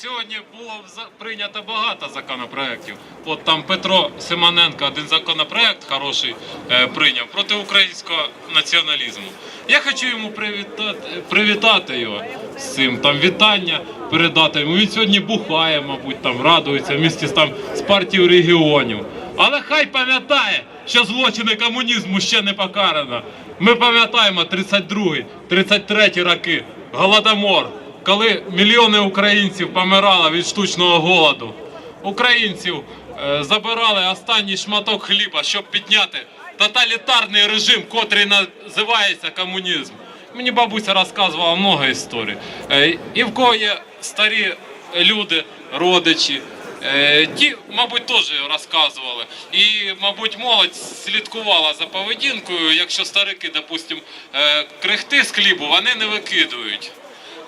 сьогодні було прийнято багато законопроєктів. От там Петро Симоненко один законопроєкт хороший е, прийняв проти українського націоналізму. Я хочу йому привітати, привітати його з цим. Там вітання передати йому. Він сьогодні бухає, мабуть, там радується місті там, з партією регіонів. Але хай пам'ятає, що злочини комунізму ще не покарано. Ми пам'ятаємо 32-й, 33-й роки, голодомор, коли мільйони українців помирали від штучного голоду. Українців е, забирали останній шматок хліба, щоб підняти тоталітарний режим, котрий називається комунізм. Мені бабуся розказувала много історій. Е, і в кого є старі люди, родичі, Е, Ті, мабуть, теж розказували. І, мабуть, молодь слідкувала за поведінкою. Якщо старики, допустим, е, крихти з хлібу, вони не викидують.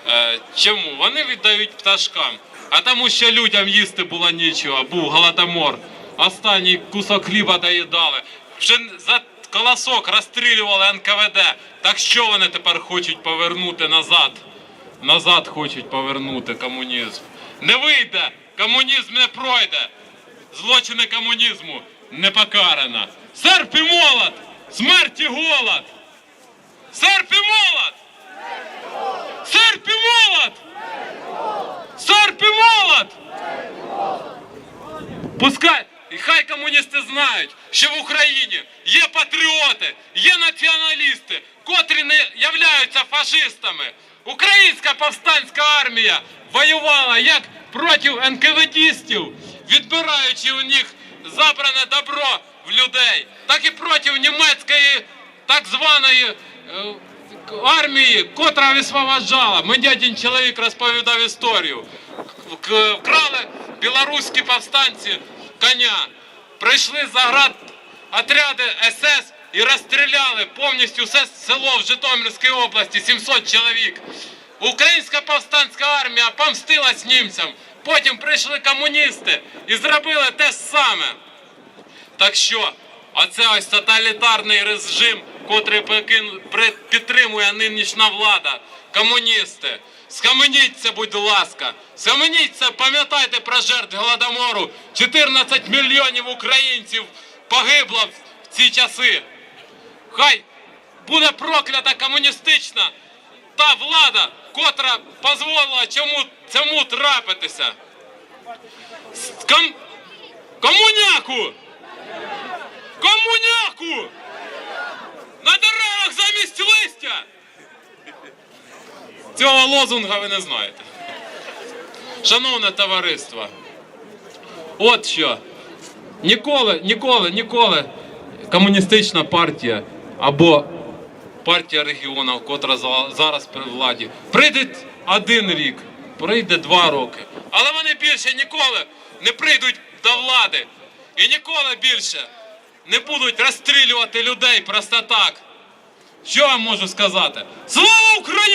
Е, Чому? Вони віддають пташкам. А тому, що людям їсти було нічого, був голодомор. Останній кусок хліба доїдали. Вже за колосок розстрілювали НКВД. Так що вони тепер хочуть повернути назад? Назад хочуть повернути комунізм. Не вийде! Комунізм не пройде! Злочини комунізму не покарано. Серп і молот! Смерть і голод! Серп і молот! Серп і молот! Серп молот! Пускай, і хай комуністи знають, що в Україні є патріоти, є націоналісти, котрі не являються фашистами. Українська повстанська армія воювала як проти НКВДістів, відбираючи у них забране добро в людей, так і проти німецької так званої е, армії, котра висвобождала. Мені один чоловік розповідав історію. К- Вкрали білоруські повстанці коня, прийшли за град отряди СС і розстріляли повністю все село в Житомирській області, 700 чоловік. Українська повстанська армія помстилась німцям. Потім прийшли комуністи і зробили те саме. Так що, оце ось тоталітарний режим, котрий підтримує нинішня влада, комуністи. Схаменіться, будь ласка, схаменіться, пам'ятайте про жертв голодомору. 14 мільйонів українців погибло в ці часи. Хай буде проклята комуністична та влада, котра дозволила чому цьому трапитися. Ком... Комуняку! Комуняку! На деревах замість листя! Цього лозунга ви не знаєте. Шановне товариство, от що. Ніколи, ніколи, ніколи комуністична партія або партія регіонів, котра зараз при владі, прийде один рік, прийде два роки. Але вони більше ніколи не прийдуть до влади і ніколи більше не будуть розстрілювати людей просто так. Що я можу сказати? Слава Україні!